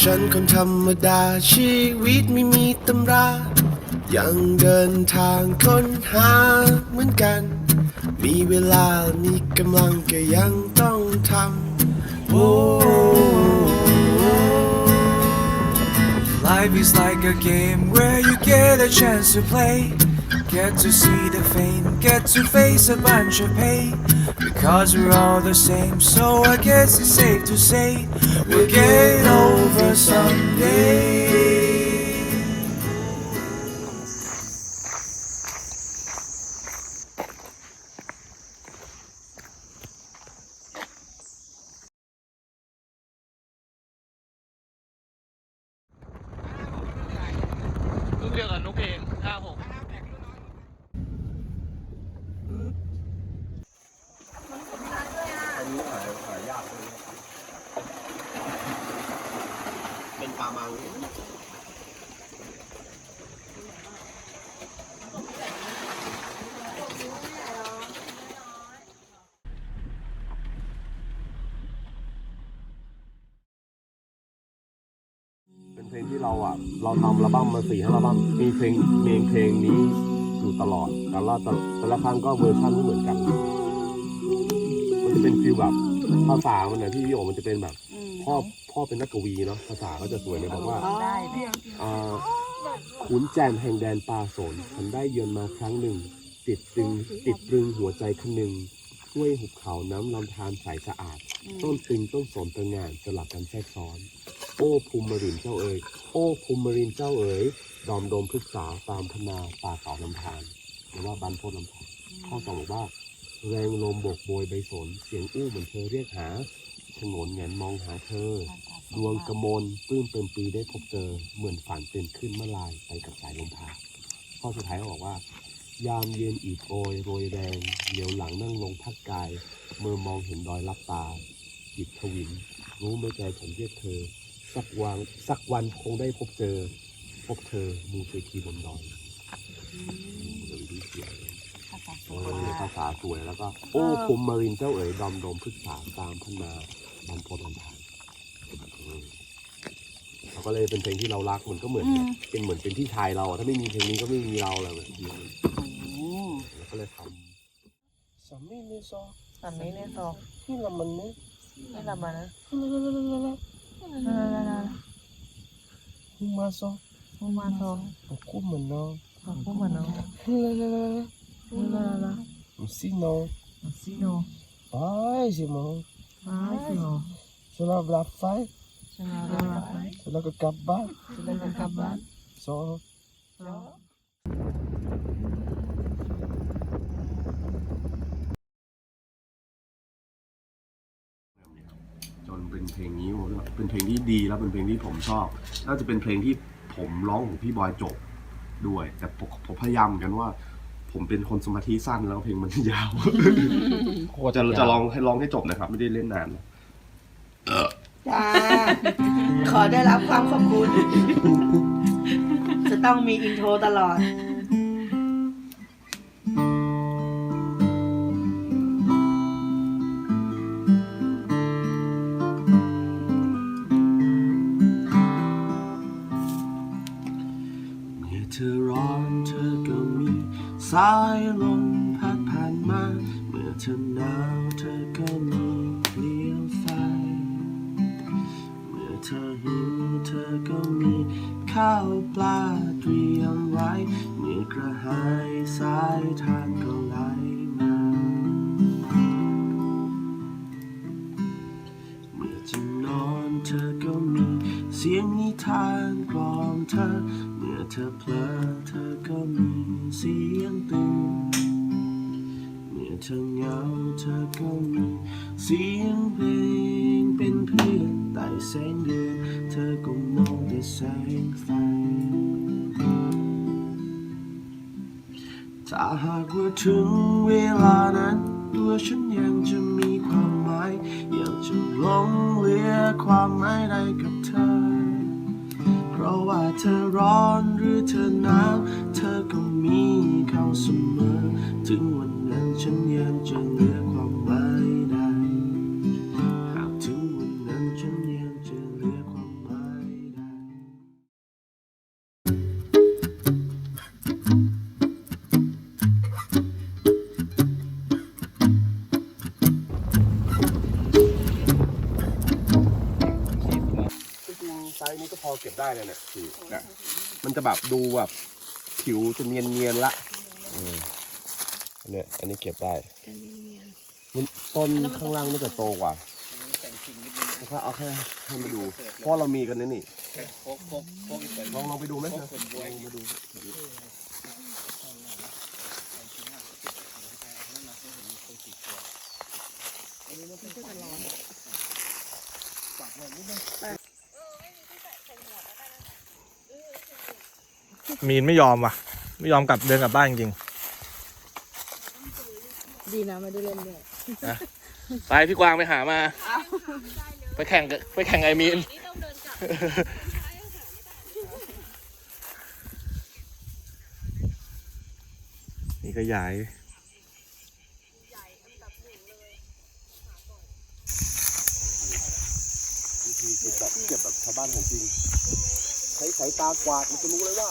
ฉันคนธรรมดาชีวิตไม่มีตำรา ยังเดินทางค้นหาเหมือนกัน มีเวลามีกำลังก็ยังต้องทำโอ้ Life is like a game where you get a chance to play. Get to see the fame, get to face a bunch of pain. Because we're all the same, so I guess it's safe to say we'll get over someday. เราอะเราทำอัลบั้มมาสี่ห้าอัลบั้มมีเพลงเพลงเพลงนี้อยู่ตลอด แต่ละแต่แต่ละครั้งก็เวอร์ชันไม่เหมือนกัน มันจะเป็นฟิลแบบภาษามันนะที่พี่โอมันจะเป็นแบบ พ่อพ่อเป็นนักกวีเนาะภาษาก็จะสวยเลยบอกว่าได้ได้อ่าขุนแจมแห่งแดนป่าสนฉันได้เยือนมาครั้งหนึ่ง ติดตึงติดตรึงหัวใจคนหนึ่งห้วยหุบเขาน้ำลำธารใสสะอาด ต้นตึงต้นสนตระหงานสลับกันแทรกซ้อนโอ้ภูมิมรินเจ้าเอ๋ยโอ้ภูมิมรินเจ้าเอ๋ยดอมโดมพฤกษาตามพนาป่าเขาลำธารหรือว่าบันโพธลำธารข้อสองบอกว่าแรงลมโบกโบยใบสน เสียงอู้เหมือนเธอเรียกหาถนนแงนมองหาเธอ ดวงกระมนปลื้มเต็มปีได้พบเจอ เหมือนฝันเป็นขึ้นเมื่อลายไปกับสายลมพาข้อสุดท้ายเขาบอกว่า ยามเย็นอีกโอยโรยแรงเหลียวหลังนั่งลงพักกาย เมื่อมองเห็นดอยลับตาจิตทวิน รู้ไม่ใจฉันเรียกเธอ สักวันสักวันคงได้พบเจอ พบเธอมูเฟคีบนดอยเดี๋ยวดูเสียงภาษาสเอวยอภาษาสวยแล้วก็ โอ้ภูมิมารินเจ้าเอ๋ยดอมโดมพฤกษาตามพันนาบำพดลำพานเราก็เลยเป็นเพลงที่เรารักมันก็เหมือนแบบเป็นเหมือนเป็นที่ชายเราอะถ้าไม่มีเพลงนี้ก็ไม่มีเราเลยแบบนี้อืมแล้วก็เลยทสามีนี่ซอสามนี้เนี่ยสองที่ละมันเนี่ยไม่ลำบากนะฮูมาซอมูมาสองบุคุมันเนาะ ขอบคุณมันเนาะเฮ้ยนี่ละละสิเนาะซีโนไปสิมอง อ้ายสิโน ฉันรับรับไฟ ชนะเราละไป ฉันแล้วก็กลับบ้าน จะได้กลับบ้าน ซอำจนเป็นเพลงนี้ผมว่า เป็นเพลงที่ดีแล้วเป็นเพลงที่ผมชอบ น่าจะเป็นเพลงที่ผมร้องของพี่บอยจบด้วย แต่ผมผมพยายามเหมือนกันว่า ผมเป็นคนสมาธิสั้นแล้วเพลงมันยาวจะจะลองให้ร้องให้จบนะครับ ไม่ได้เล่นนานนะจ้าขอได้รับความขอบคุณ จะต้องมีอินโทรตลอด สายลมพัดผ่านมา เมื่อเธอหนาวเธอก็มีเปลี่ยวไฟ เมื่อเธอหิวเธอก็มีข้าวปลาเตรียมไว้ เมื่อกระหายสายทานก็ไหลมา เมื่อจะนอนเธอก็มีเสียงนิทานกล่อมเธอ เมื่อเธอเพลอเธอก็มีเสียงตื่นเมื่อเธอเหงาเธอก็มีเสียงเพลงเป็นเพื่อนใต้แสงเดือนเธอก็มองแต่แสงไฟถ้าหากว่าถึงเวลานั้นตัวฉันยังจะ นาวเธอก็มีเขาเสมอ ถึงวันนั้นฉันยังจะเหลือความหมายได้ หาถึงวันนั้นฉันยังจะเหลือความหมายได้ ไซส์นี้ก็พอเก็บได้แล้วเนี่ยคือ มันจะแบบดูแบบผิวจะเนียนเนียนๆละเอออันเนี้ยอันนี้เก็บได้มันต้นข้างล่างมันจะโตกว่าเอาแค่เอาแค่ให้มาดูเพราะเรามีกันนะนี่โคกโคกโคกอีกเป็นลองลองไปดูไหมโคกคนบวยลองมาดู มีนไม่ยอมว่ะ ไม่ยอมกลับเดินกลับบ้านจริงดีนะไม่ได้เล่นด้วยๆไปพี่กวางไปหามา ไปแข่งกับไปแข่งไอมีน นี่ก็ใหญ่วิธีเก็บแบบเก็บแบบชาวบ้านของจริง ใช้สายตากวาดมันจะรู้เลยว่า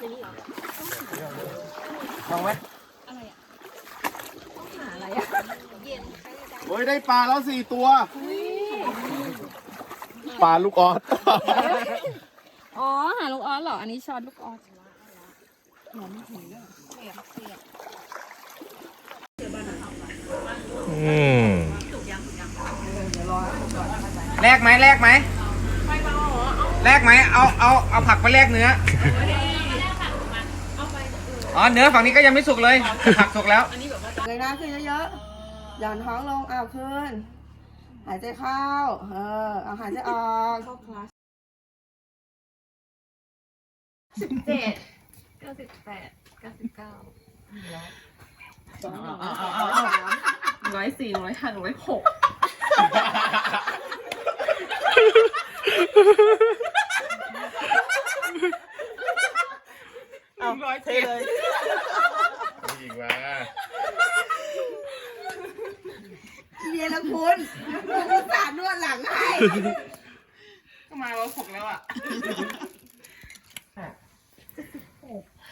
ได้ปลาแล้วสี่ตัว ปลาลูกออสอ๋อ หาลูกออสเหรอ อันนี้ช็อตลูกออสอืมแลกไหมแลกไหมแลกไหมเอาเอาเอาผักไปแลกเนื้อ อ๋อเนื้อฝั่งนี้ก็ยังไม่สุกเลยแต่ผักสุกแล้วเงยหน้าขึ้นเยอะๆ หย่อนท้องลงอ้าวขึ้น หายใจเข้า เออเอาหายใจออกเข้าคลาสเจ็ดเก้าสิบแปดเก้าสิบเก้าร้อยสี่ร้อยห้าร้อยหก เอาเทเลยอีกว่าเรียนแล้วคุณคุณอุตส่าห์นวดหลังให้ก็มาร้อยหกแล้วอะ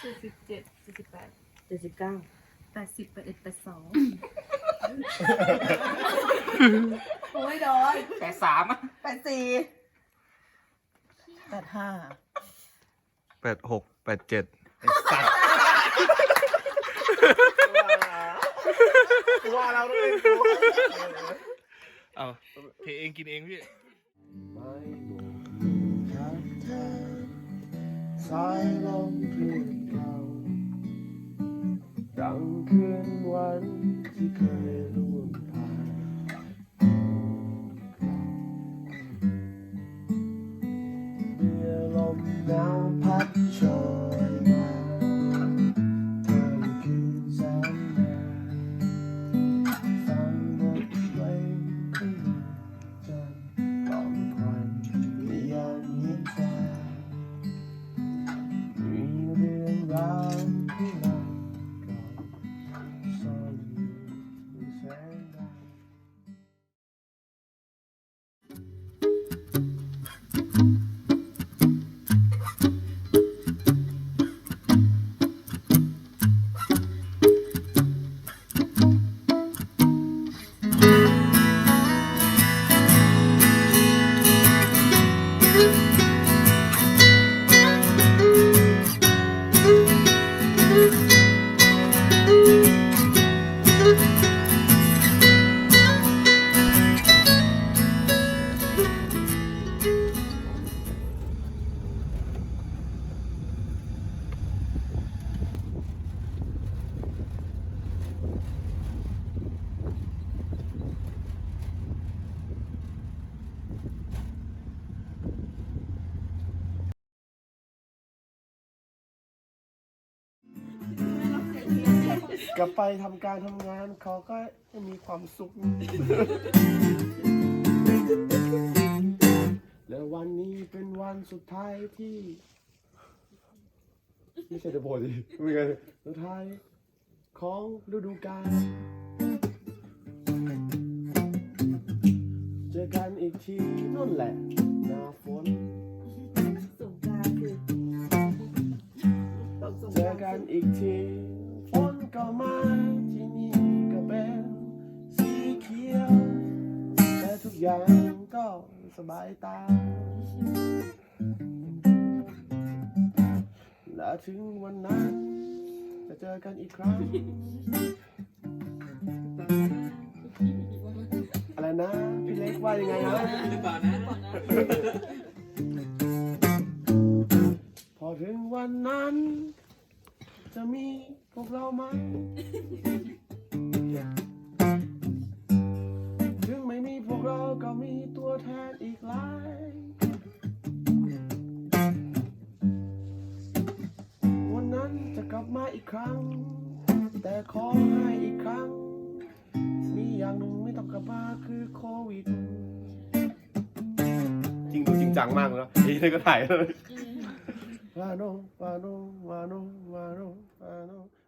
เจ็ดสิบเจ็ดเจ็ดสิบแปดเจ็ดสิบเก้าแปดสิบแปดเอ็ดแปดสองโอ้ยโดนแปดสามอะแปดสี่แปดห้าแปดหกแปดเจ็ด ว่าเราด้วยเอาเทเองกินเองพี่ไม่หมดขาดแทนสายลมเพลียเก่าดังคืนวันที่เคย กลับไปทำการทำงานเขาก็จะมีความสุข และวันนี้เป็นวันสุดท้ายที่ ไม่ใช่เดอะโพสิเป็นไงสุดท้ายของฤดูกาลเจอกันอีกทีนู่นแหละหน้าฝ บายตา และถึงวันนั้น จะเจอกันอีกครั้ง อะไรนะ พี่เล็กว่ายังไงนะ โควิด จริงดูจริงจังมากเลยนะนี่ก็ถ่ายเลย วาโนวาโนวาโนวาโนวาโนวาโน